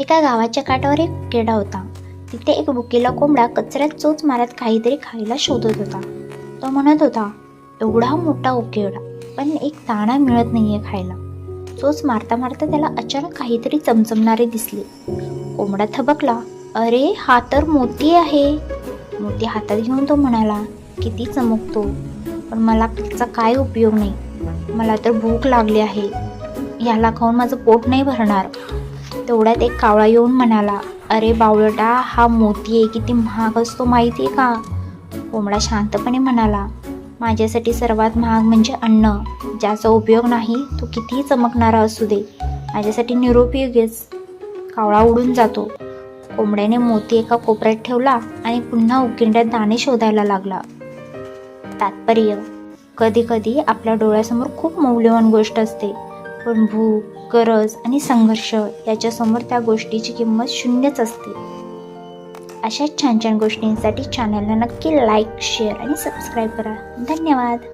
एका गावाच्या काठावर एक उकेडा होता. तिथे एक बुकेला कोंबडा कचऱ्यात चोच मारत काहीतरी खायला शोधत होता. तो म्हणत होता एवढा मोठा उकेडा पण एक दाणा मिळत नाहीये खायला. चोच मारता मारता त्याला अचानक काहीतरी चमचमणारे दिसले. कोंबडा थबकला अरे हा तर मोती आहे. मोती हातात घेऊन तो म्हणाला किती चमकतो पण मला त्याचा काय उपयोग नाही. मला तर भूक लागली आहे. ह्याला खाऊन माझं पोट नाही भरणार. तेवढ्यात एक कावळा येऊन म्हणाला अरे बावळटा हा मोती आहे किती महाग असतो माहिती आहे का? कोंबडा शांतपणे म्हणाला माझ्यासाठी सर्वात महाग म्हणजे अन्न. ज्याचा उपयोग नाही तो कितीही चमकणारा असू दे. माझ्यासाठी निरुपयोगीच कावळा उडून जातो. कोंबड्याने मोती एका कोपऱ्यात ठेवला आणि पुन्हा उकिंड्यात दाणे शोधायला लागला. तात्पर्य कधी कधी आपल्या डोळ्यासमोर खूप मौल्यवान गोष्ट असते. पण भूक गरज आणि संघर्ष याच्यासमोर त्या गोष्टीची किंमत शून्यच असते. अशाच छान छान गोष्टींसाठी चॅनलला नक्की लाईक शेअर आणि सबस्क्राईब करा. धन्यवाद.